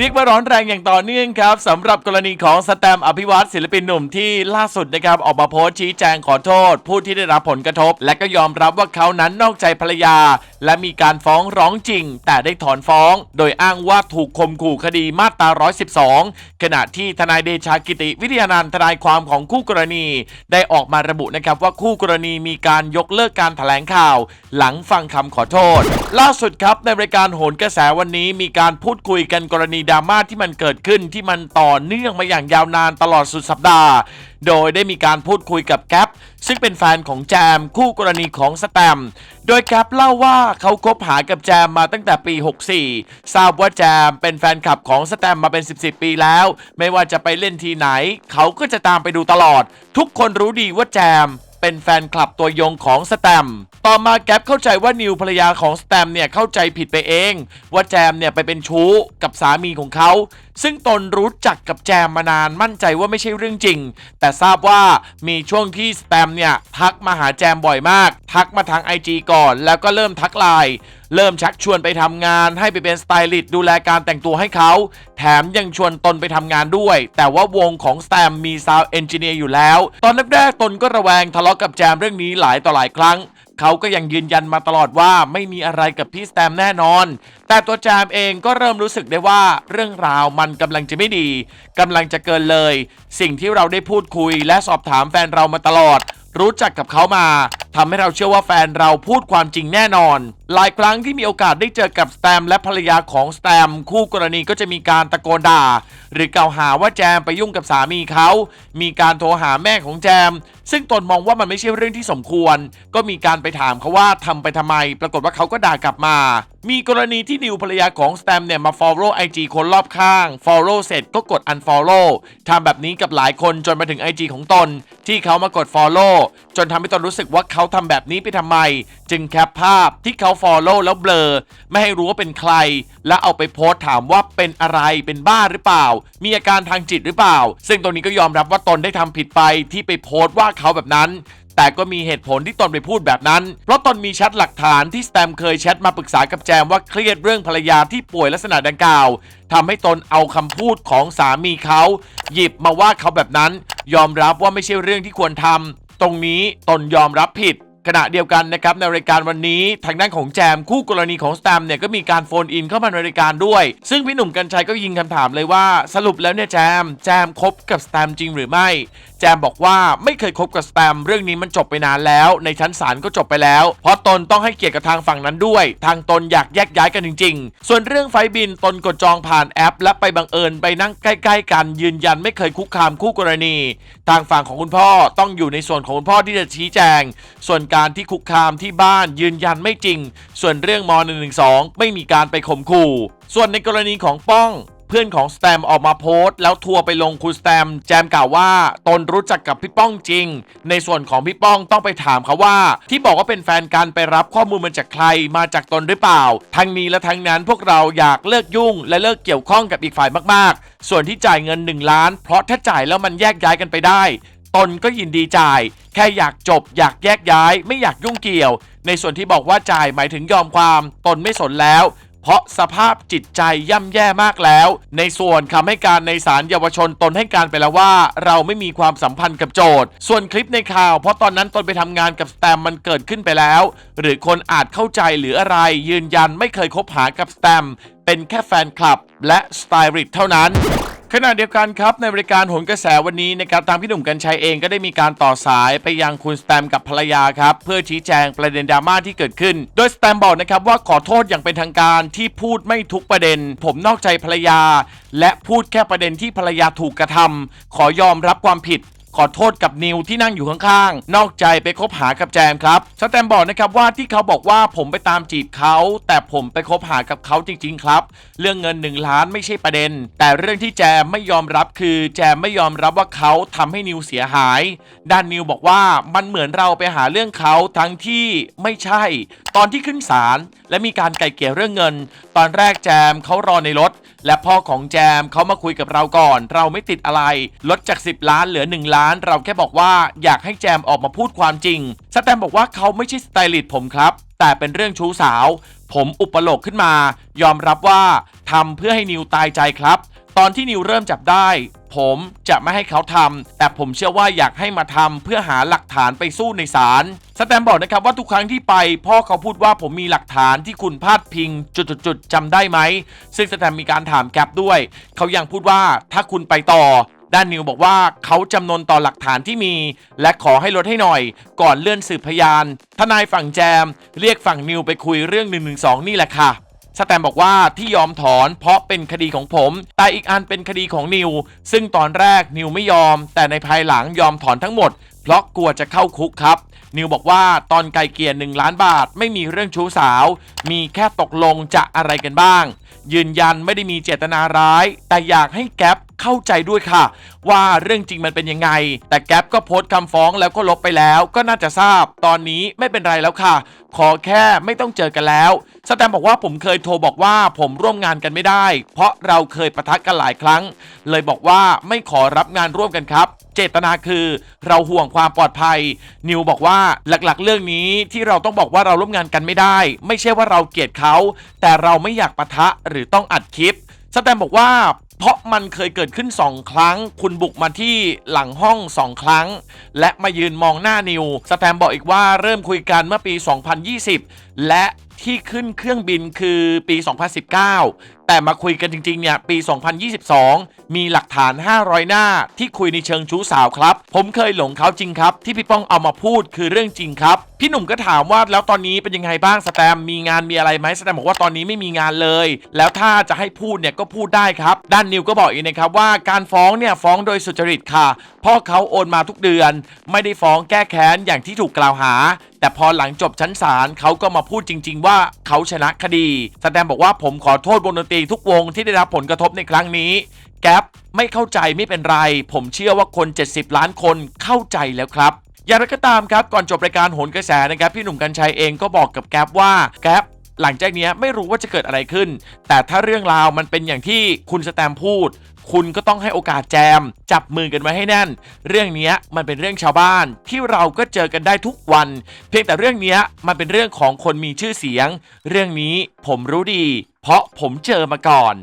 เรียกว่าร้อนแรงอย่างต่อเนื่องครับสำหรับกรณีของสแตมอภิวัตศิลปินหนุ่มที่ล่าสุดนะครับออกมาโพสต์ชี้แจงขอโทษ ผู้ที่ได้รับผลกระทบ และก็ยอมรับว่าเขานั้นนอกใจภรรยา และมีการฟ้องร้องจริง แต่ได้ถอนฟ้อง โดยอ้างว่าถูกข่มขู่คดีมาตรา 112 ขณะที่ทนายเดชากิติวิทยานันทนายความของคู่กรณี ได้ออกมาระบุนะครับว่าคู่กรณีมีการยกเลิกการแถลงข่าว หลังฟังคำขอโทษ ล่าสุดครับในรายการโหนกระแสวันนี้มีการพูดคุยกันกรณีดราม่าที่มันเกิดขึ้นที่มันต่อเนื่องมาอย่างยาวนานตลอดสุดสัปดาห์ โดยได้มีการพูดคุยกับแก๊ปซึ่งเป็นแฟนของแจมคู่กรณีของสแตมโดยแก๊ปเล่าว่าเขาคบหากับแจมมาตั้งแต่ปี 64 ทราบว่าแจมเป็นแฟนคลับของสแตมมาเป็น 10 ปีแล้ว ไม่ว่าจะไปเล่นทีไหน เขาก็จะตามไปดูตลอด ทุกคนรู้ดีว่าแจมเป็นแฟนคลับตัวยงของสแตม ต่อมาแก๊ปเข้าใจว่านิวภรรยาของสแตมเนี่ยเข้าใจผิดไปเอง ว่าแจมเนี่ยไปเป็นชู้กับสามีของเขา ซึ่งตนรู้จักกับแจมมานานมั่นใจว่าไม่ใช่เรื่องจริง แต่ทราบว่ามีช่วงที่สแตมเนี่ยทักมาหาแจมบ่อยมาก ทักมาทาง IG ก่อน แล้วก็เริ่มทักไลน์เริ่มชักชวนไปทำงานให้ไปเป็นสไตลิสต์ดูแลการแต่งตัวให้เขา แถมยังชวนตนไปทำงานด้วย แต่ว่าวงของสแตมมีซาวเอนจิเนียร์อยู่แล้ว ตอนแรกๆตนก็ระแวงทะเลาะกับแจมเรื่องนี้หลายต่อหลายครั้ง เขาก็ยังยืนยันมาตลอดว่าไม่มีอะไรกับพี่สแตมแน่นอน แต่ตัวแจมเองก็เริ่มรู้สึกได้ว่าเรื่องราวมันกำลังจะไม่ดีกำลังจะเกินเลย สิ่งที่เราได้พูดคุยและสอบถามแฟนเรามาตลอดรู้จักกับเขามาทำให้เราเชื่อว่าแฟนเราพูดความจริงแน่นอน หลายครั้งที่มีโอกาสได้เจอกับสแตมและภรรยาของสแตมคู่กรณีก็จะมีการตะโกนด่า หรือกล่าวหาว่าแจมไปยุ่งกับสามีเขา มีการโทรหาแม่ของแจม ซึ่งตนมองว่ามันไม่ใช่เรื่องที่สมควร ก็มีการไปถามเขาว่าทำไปทำไม ปรากฏว่าเขาก็ด่ากลับมา มีกรณีที่นิวภรรยาของสแตมเนี่ยมา follow IG คนรอบข้าง follow เสร็จก็กด unfollow ทำแบบนี้กับหลายคนจนมาถึง IG ของตน ที่เขามากด follow จนทำให้ตนรู้สึกว่าเขาทำแบบนี้ไปทำไม จึงแคปภาพที่เขา follow แล้วเบลอ ไม่ให้รู้ว่าเป็นใคร และเอาไปโพสต์ถามว่าเป็นอะไรเป็นบ้าหรือเปล่า มีอาการทางจิตหรือเปล่า ซึ่งตรงนี้ก็ยอมรับว่าตนได้ทำผิดไปที่ไปโพสต์ว่าเขาแบบนั้น แต่ก็มีเหตุผลที่ตนไปพูดแบบนั้น เพราะตนมีแชทหลักฐานที่สแตมเคยแชทมาปรึกษากับแจมว่าเครียดเรื่องภรรยาที่ป่วยลักษณะดังกล่าวทำให้ตนเอาคำพูดของสามีเขาหยิบมาว่าเขาแบบนั้น ยอมรับว่าไม่ใช่เรื่องที่ควรทำตรงนี้ตนยอมรับผิด ขณะเดียวกันนะครับในรายการวันนี้ทางด้านของแจมคู่กรณีของสแตมเนี่ยก็มีการโฟนอินเข้ามาในรายการด้วย ซึ่งพี่หนุ่มกัญชัยก็ยิงคำถามเลยว่าสรุปแล้วเนี่ยแจมแจมคบกับสแตมจริงหรือไม่ แจมบอกว่าไม่เคยคบกับสแตมเรื่องนี้มันจบไปนานแล้ว ในชั้นศาลก็จบไปแล้ว เพราะตนต้องให้เกียรติกับทางฝั่งนั้นด้วย ทางตนอยากแยกย้ายกันจริง ๆ ส่วนเรื่องไฟบินตนกดจองผ่านแอป และไปบังเอิญไปนั่งใกล้ ๆ กันยืนยันไม่เคยคุกคามคู่กรณี ทางฝั่งของคุณพ่อต้องอยู่ในส่วนของคุณพ่อที่จะชี้แจง ส่วนการที่คุกคามที่บ้านยืนยันไม่จริง ส่วนเรื่องม .112 ไม่มีการไปข่มขู่ ส่วนในกรณีของป้องเพื่อนของสแตมออกมาโพสต์แล้วทัวร์ไปลงคุณสแตมแจมกล่าวว่าตนรู้จักกับพี่ป้องจริง ในส่วนของพี่ป้องต้องไปถามเขาว่า ที่บอกว่าเป็นแฟนกันไปรับข้อมูลมาจากใครมาจากตนหรือเปล่า ทั้งนี้และทั้งนั้นพวกเราอยากเลิกยุ่ง และเลิกเกี่ยวข้องกับอีกฝ่ายมากๆ ส่วนที่จ่ายเงิน 1 ล้าน เพราะถ้าจ่ายแล้วมันแยกย้ายกันไปได้ ตนก็ยินดีจ่าย แค่อยากจบ อยากแยกย้าย ไม่อยากยุ่งเกี่ยว ในส่วนที่บอกว่าจ่ายหมายถึงยอมความ ตนไม่สนแล้ว เพราะสภาพจิตใจย่ำแย่มากแล้ว ในส่วนคำให้การในศาลเยาวชนตนให้การไปแล้วว่า เราไม่มีความสัมพันธ์กับโจทย์ ส่วนคลิปในข่าว เพราะตอนนั้นตนไปทำงานกับสแตมมันเกิดขึ้นไปแล้ว หรือคนอาจเข้าใจหรืออะไร ยืนยันไม่เคยคบหากับสแตมเป็นแค่แฟนคลับ และสไตลิสต์เท่านั้น ขณะเดียวกันครับในบริการหนกระแสวันนี้นะครับทางพี่หนุ่มกัญชัยเองก็ได้มีการต่อสายไปยังคุณสแตมกับภรรยาครับเพื่อชี้แจงประเด็นดราม่าที่เกิดขึ้น โดยสแตมบอกนะครับว่าขอโทษอย่างเป็นทางการที่พูดไม่ทุกประเด็น ผมนอกใจภรรยา และพูดแค่ประเด็นที่ภรรยาถูกกระทำขอยอมรับความผิด ขอโทษกับนิวที่นั่งอยู่ข้างๆ นอกใจไปคบหากับแจมครับสแตมบอกนะครับว่าที่เขาบอกว่าผมไปตามจีบเขา แต่ผมไปคบหากับเขาจริง ๆ ครับ เรื่องเงิน 1 ล้านไม่ใช่ประเด็น แต่เรื่องที่แจมไม่ยอมรับคือแจมไม่ยอมรับว่าเขาทำให้นิวเสียหาย ด้านนิวบอกว่ามันเหมือนเราไปหาเรื่องเขาทั้งที่ไม่ใช่ ตอนที่ขึ้นศาลและมีการไกล่เกลี่ยเรื่องเงิน ตอนแรกแจมเขารอในรถ และพ่อของแจมเขามาคุยกับเราก่อน เราไม่ติดอะไร ลดจาก 10 ล้านเหลือ 1 ล้าน เราแค่บอกว่าอยากให้แจมออกมาพูดความจริงสแตมบอกว่าเขาไม่ใช่สไตลิสต์ผมครับ แต่เป็นเรื่องชู้สาว ผมอุปโลกขึ้นมา ยอมรับว่าทำเพื่อให้นิวตายใจครับ ตอนที่นิวเริ่มจับได้ ผมจะไม่ให้เขาทำแต่ผมเชื่อว่าอยากให้มาทำเพื่อหาหลักฐานไปสู้ในศาลสแตมบอกนะครับว่าทุกครั้งที่ไป พ่อเขาพูดว่าผมมีหลักฐานที่คุณพาดพิง จุดๆๆจำได้ไหม ซึ่งสแตมมีการถามแกปด้วย เขายังพูดว่าถ้าคุณไปต่อด้านนิวบอกว่าเขาจำนนต่อหลักฐานที่มี และขอให้ลดให้หน่อย ก่อนเลื่อนสืบพยาน ทนายฝั่งแจม เรียกฝั่งนิวไปคุยเรื่อง1นึนี่แหละค่ะ สแตมบอกว่าที่ยอมถอนเพราะเป็นคดีของผม แต่อีกอันเป็นคดีของนิว ซึ่งตอนแรกนิวไม่ยอม แต่ในภายหลังยอมถอนทั้งหมด เพราะกลัวจะเข้าคุกครับ นิวบอกว่าตอนไกลเกลียร์หนึ่งล้านบาท ไม่มีเรื่องชู้สาว มีแค่ตกลงจะอะไรกันบ้าง ยืนยันไม่ได้มีเจตนาร้าย แต่อยากให้แก๊ปเข้าใจด้วยค่ะ ว่าเรื่องจริงมันเป็นยังไง แต่แก๊ปก็โพสต์คำฟ้องแล้วก็ลบไปแล้ว ก็น่าจะทราบ ตอนนี้ไม่เป็นไรแล้วค่ะ ขอแค่ไม่ต้องเจอกันแล้ว สแตมบอกว่าผมเคยโทรบอกว่าผมร่วมงานกันไม่ได้ เพราะเราเคยประทะกันหลายครั้ง เลยบอกว่าไม่ขอรับงานร่วมกันครับ เจตนาคือเราห่วงความปลอดภัย นิวบอกว่าหลักๆ เรื่องนี้ที่เราต้องบอกว่าเราร่วมงานกันไม่ได้ ไม่ใช่ว่าเราเกลียดเขา แต่เราไม่อยากปะทะหรือต้องอัดคลิปสแตมบอกว่าเพราะมันเคยเกิดขึ้น 2 ครั้ง คุณบุกมาที่หลังห้อง 2 ครั้ง และมายืนมองหน้านิว สแตมบอกอีกว่าเริ่มคุยกันเมื่อปี 2020 และ ที่ขึ้นเครื่องบินคือปี 2019 แต่มาคุยกันจริงๆเนี่ยปี 2022 มีหลักฐาน 500 หน้าที่คุยในเชิงชู้สาวครับ ผมเคยหลงเขาจริงครับ ที่พี่ป้องเอามาพูดคือเรื่องจริงครับ พี่หนุ่มก็ถามว่าแล้วตอนนี้เป็นยังไงบ้างสแตมมีงานมีอะไรไหมสแตมบอกว่าตอนนี้ไม่มีงานเลย แล้วถ้าจะให้พูดเนี่ยก็พูดได้ครับ ด้านนิวก็บอกอีกนะครับว่าการฟ้องเนี่ยฟ้องโดยสุจริตค่ะพ่อเขาโอนมาทุกเดือน ไม่ได้ฟ้องแก้แค้นอย่างที่ถูกกล่าวหา แต่พอหลังจบชั้นศาลเขาก็มาพูดจริง ๆ ว่าเขาชนะคดีสแตมบอกว่าผมขอโทษวงดนตรีทุกวงที่ได้รับผลกระทบในครั้งนี้แก๊ปไม่เข้าใจไม่เป็นไร ผมเชื่อว่าคน 70 ล้านคนเข้าใจแล้วครับอย่างไรก็ตามครับก่อนจบรายการโหนกระแสนะครับพี่หนุ่มกัญชัยเองก็บอกกับแก๊ปว่าแก๊ปหลังจากนี้ไม่รู้ว่าจะเกิดอะไรขึ้น แต่ถ้าเรื่องราวมันเป็นอย่างที่คุณสแตมพูด คุณก็ต้องให้โอกาสแจม จับมือกันไว้ให้แน่น เรื่องนี้มันเป็นเรื่องชาวบ้าน ที่เราก็เจอกันได้ทุกวัน เพียงแต่เรื่องนี้มันเป็นเรื่องของคนมีชื่อเสียง เรื่องนี้ผมรู้ดี เพราะผมเจอมาก่อน